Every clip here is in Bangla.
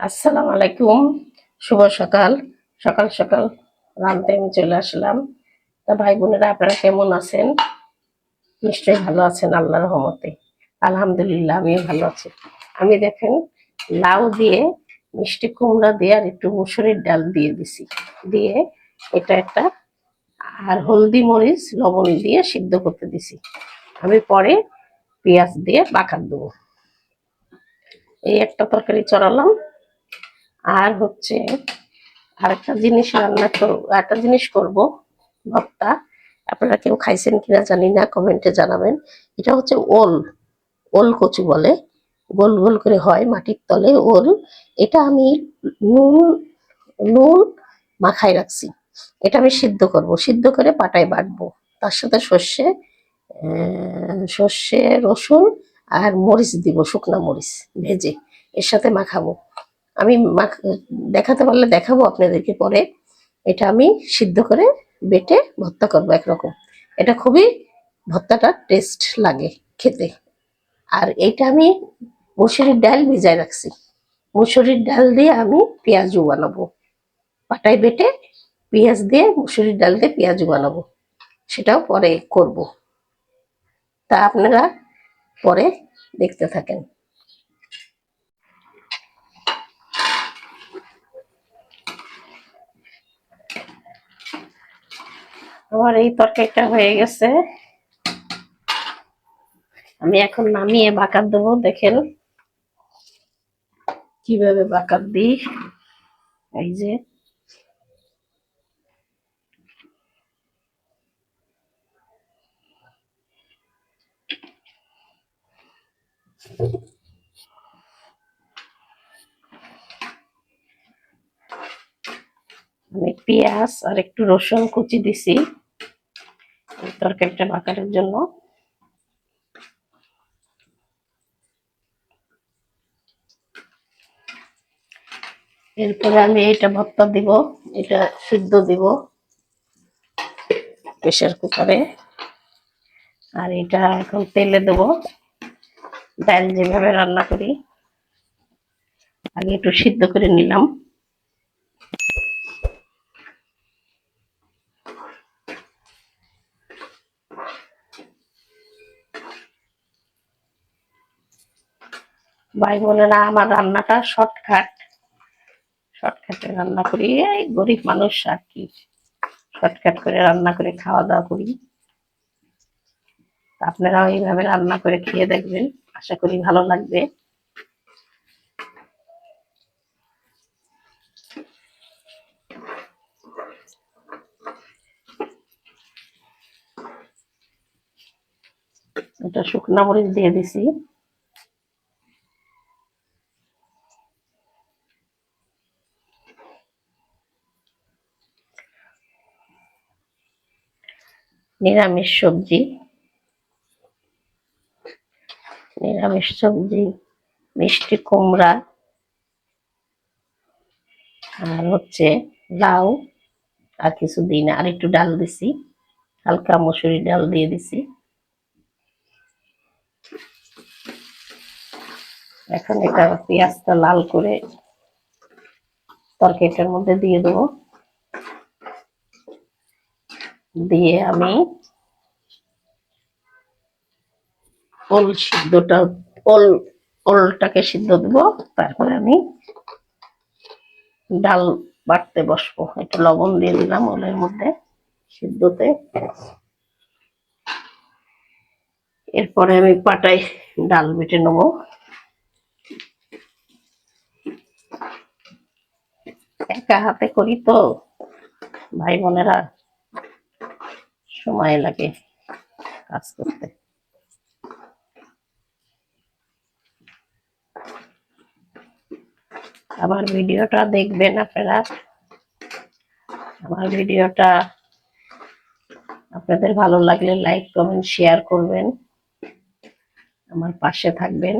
আসসালামু আলাইকুম। শুভ সকাল। সকাল সকাল রামতে আমি চলে আসলাম। তা ভাই বোনেরা, আপনারা কেমন আছেন? নিশ্চয়ই ভালো আছেন আল্লাহ রহমতে। আলহামদুলিল্লাহ, আমিও ভালো আছি। আমি দেখেন, লাউ দিয়ে মিষ্টি কুমড়া দিয়ে আর একটু মুসুরির ডাল দিয়ে দিছি। দিয়ে এটা একটা আর হলদি মরিচ লবণ দিয়ে সিদ্ধ করতে দিছি। আমি পরে পেঁয়াজ দিয়ে বাকার দেবো। এই একটা তরকারি চড়ালাম। আর হচ্ছে আরেকটা জিনিস রান্না করব একটা জিনিস করব, ভর্তা। আপনারা কেউ খাইছেন কিনা জানি না, কমেন্টে জানাবেন। এটা হচ্ছে ওল ওল কচু বলে। গোল গোল করে হয় মাটির তলে ওল। এটা আমি নুন নুন মাখায় রাখছি। এটা আমি সিদ্ধ করব। সিদ্ধ করে পাটায় বাটবো। তার সাথে সর্ষে সর্ষে রসুন আর মরিচ দিব, শুকনা মরিচ ভেজে। এর সাথে মাখাবো। আমি দেখাতে পারলে দেখাবো আপনাদেরকে পরে। এটা আমি সিদ্ধ করে বেটে ভর্তা করব একরকম। এটা খুবই ভর্তাটা টেস্ট লাগে খেতে। আর এইটা আমি মুসুরির ডাল ভিজায় রাখছি। মুসুরির ডাল দিয়ে আমি পেঁয়াজু বানাবো। পাটায় বেটে পেঁয়াজ দিয়ে মুসুরির ডাল দিয়ে পেঁয়াজু বানাবো। সেটাও পরে করব। তা আপনারা পরে দেখতে থাকেন। আমার এই তরকারিটা হয়ে গেছে। আমি এখন নামিয়ে বাকার দেবো, দেখেন। কীভাবে বাকার দিই, এই যে। আমি পেঁয়াজ আর একটু রসুন কুচি দিছি। তরকারিটা বাকারের জন্য। এরপরে আমি এটা ভর্তা দিব, এটা সিদ্ধ দিব প্রেশার কুকারে। আর এটা এখন তেলে দেব, ডাল যেভাবে রান্না করি, আগে একটু সিদ্ধ করে নিলাম। ভাই বোনেরা, আমার রান্নাটা শর্টকাট। শর্টকাটে রান্না করি। এই গরিব মানুষ, আর কি শর্টকাট করে রান্না করে খাওয়া দাওয়া করি। আপনারাও এইভাবে রান্না করে খেয়ে দেখবেন। আশা করি ভালো লাগবে। এটা শুকনা মরিচ দিয়ে দিছি। নিরামিষ সবজি। নিরামিষ সবজি, মিষ্টি কুমড়া, আর হচ্ছে লাউ, আর কিছু দিই না। আর একটু ডাল দিছি, হালকা মসুরি ডাল দিয়ে দিছি। এখন এটা পেঁয়াজটা লাল করে তরকারিটার মধ্যে দিয়ে দেবো। দিয়ে আমি ওল সিদ্ধটা, ওল, ওলটাকে সিদ্ধ দেবো। তারপরে আমি ডাল বাটতে বসবো। একটু লবণ দিয়ে দিলাম ওলের মধ্যে সিদ্ধতে। এরপরে আমি পাটায় ডাল বেটে নেব। একা হাতে করি তো ভাই বোনেরা সময় লাগে কাজ করতে। আমার ভিডিওটা দেখবেন আপনারা। আমার ভিডিওটা আপনাদের ভালো লাগলে লাইক কমেন্ট শেয়ার করবেন। আমার পাশে থাকবেন।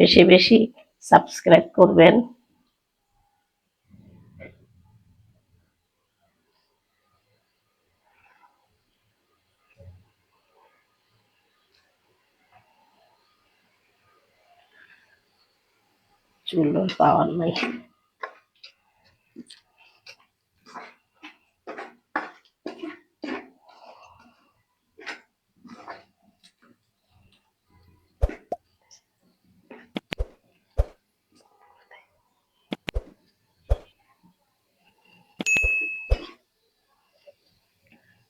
বেশি বেশি সাবস্ক্রাইব করবেন। চুলোর পাওয়ার নাই।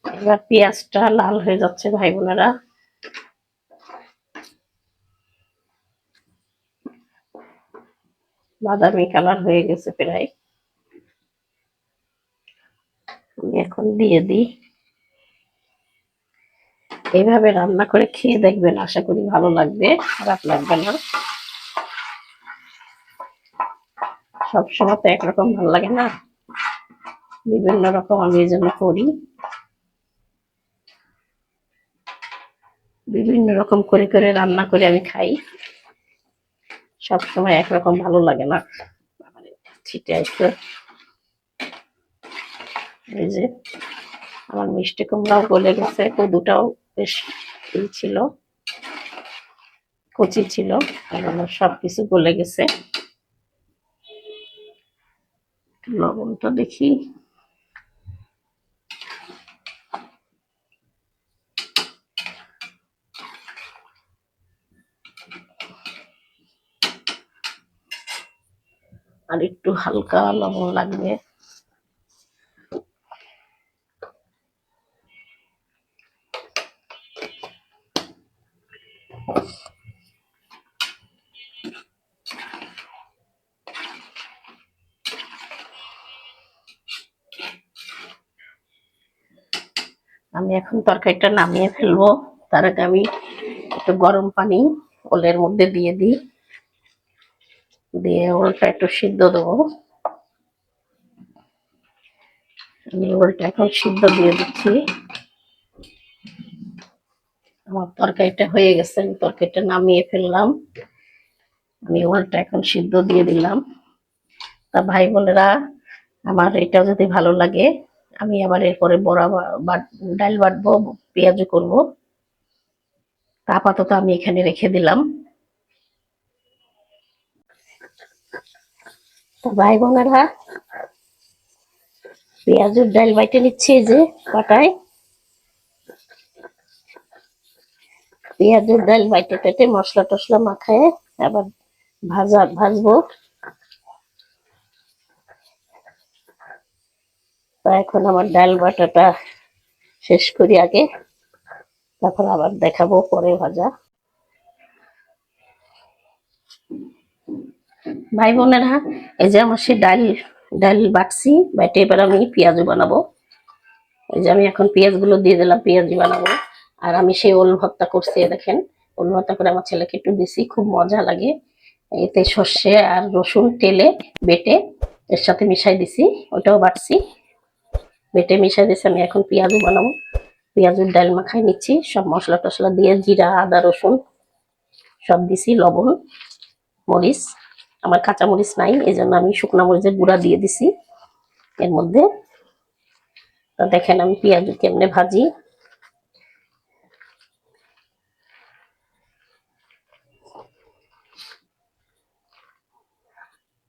এবার পেঁয়াজটা লাল হয়ে যাচ্ছে ভাই বোনেরা। বাদামি কালার হয়ে গেছে প্রায়। আমি এখন দিয়ে দিই। এইভাবে রান্না করে খেয়ে দেখবেন, আশা করি ভালো লাগবে, খারাপ লাগবে না। সবসময় তো একরকম ভালো লাগে না। বিভিন্ন রকম আমি এই জন্য করি। বিভিন্ন রকম করে করে রান্না করে আমি খাই। সব সময় একরকম ভালো লাগে না। ছিটে আসছে এই যে, আমার মিষ্টি কুমড়াও গলে গেছে, কদুটাও বেশ ই ছিল। কচি ছিল, আর আমার সবকিছু গলে গেছে। লবণটা দেখি। আর একটু হালকা লবণ লাগবে। আমি এখন তরকারিটা নামিয়ে ফেলব। তার আগে আমি একটু গরম পানি ওলের মধ্যে দিয়ে দিই। দিয়ে ওলটা একটু সিদ্ধ দেবো। আমি ওলটা এখন সিদ্ধ দিয়ে দিচ্ছি। আমার তরকারিটা হয়ে গেছে, আমি তরকারিটা নামিয়ে ফেললাম। আমি ওলটা এখন সিদ্ধ দিয়ে দিলাম। তা ভাই বোনেরা, আমার এটা যদি ভালো লাগে, আমি আবার এরপরে বড়া ডাল বাটবো পেঁয়াজও করব। আপাতত আমি এখানে রেখে দিলাম। তো ভাই বোনেরা পেঁয়াজের ডাল বাইটে নিচ্ছি যে পাটায়। পেঁয়াজের ডাল বাইটে টাইটে মশলা টসলা মাখায়, আবার ভাজা, ভাজবো। তা এখন আমার ডাল বাটাটা শেষ করি আগে। তারপর আবার দেখাবো পরে ভাজা। ভাই বোনেরা, এই যে আমার সে ডাল ডাল বাটছি। বাইটে এবার আমি পেঁয়াজও বানাবো। এই যে আমি এখন পেঁয়াজগুলো দিয়ে দিলাম পেঁয়াজ বানাবো। আর আমি সেই ওল ভর্তা করছি দেখেন। ওল ভর্তা করে আমার ছেলেকে একটু দিছি, খুব মজা লাগে। এতে সর্ষে আর রসুন তেলে বেটে এর সাথে মিশাই দিছি, ওটাও বাটছি। বেটে মিশাই দিছি, আমি এখন পেঁয়াজও বানাবো। পেঁয়াজের ডাল মাখাই নিচ্ছি, সব মশলা টসলা দিয়ে জিরা, আদা, রসুন, সব দিছি, লবণ, মরিচ। আমার কাঁচামরিচ নাই এই জন্য আমি শুকনা মরিচের গুঁড়া দিয়ে দিছি এর মধ্যে। দেখেন আমি পেঁয়াজ কেমনে ভাজি।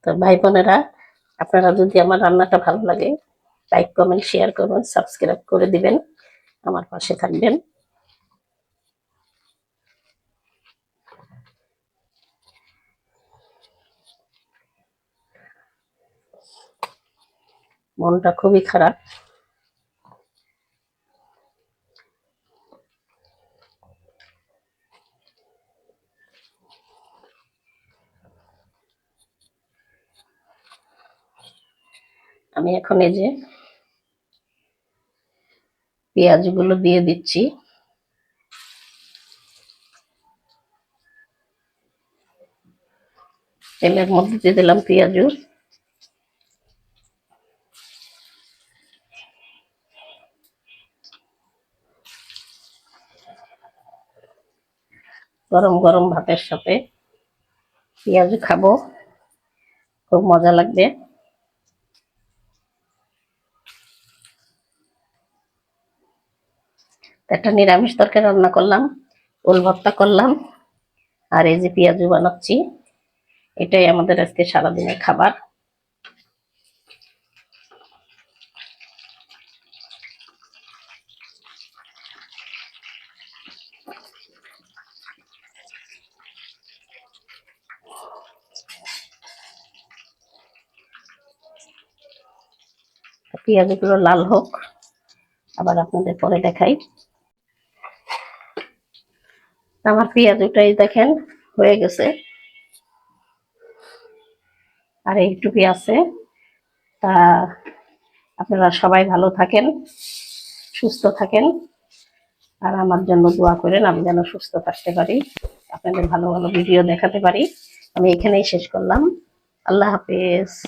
তো ভাই বোনেরা, আপনারা যদি আমার রান্নাটা ভালো লাগে, লাইক, কমেন্ট, শেয়ার করুন সাবস্ক্রাইব করে দিবেন, আমার পাশে থাকবেন। মনটা খুবই খারাপ। আমি এখন এই যে পেঁয়াজগুলো দিয়ে দিচ্ছি। তেলের মধ্যে দিয়ে দিলাম পেঁয়াজু। গরম গরম ভাতের সাথে। পেঁয়াজ খাব। খুব মজা লাগবে। একটা নিরামিষ তরকারি রান্না করলাম, ওল ভর্তা করলাম, আর এই যে পেঁয়াজু বানাচ্ছি। এটাই আমাদের আজকে সারাদিনের খাবার। পেঁয়াজগুলো লাল হোক। আবার আপনাদের পরে দেখাই। আমার পেঁয়াজ ওটাই দেখেন, হয়ে গেছে। আর এইটুকু আছে। তা আপনারা সবাই ভালো থাকেন, সুস্থ থাকেন। আর আমার জন্য দোয়া করেন, আমি যেন সুস্থ থাকতে পারি। আপনাদের ভালো ভালো ভিডিও দেখাতে পারি। আমি এখানেই শেষ করলাম। আল্লাহ হাফেজ।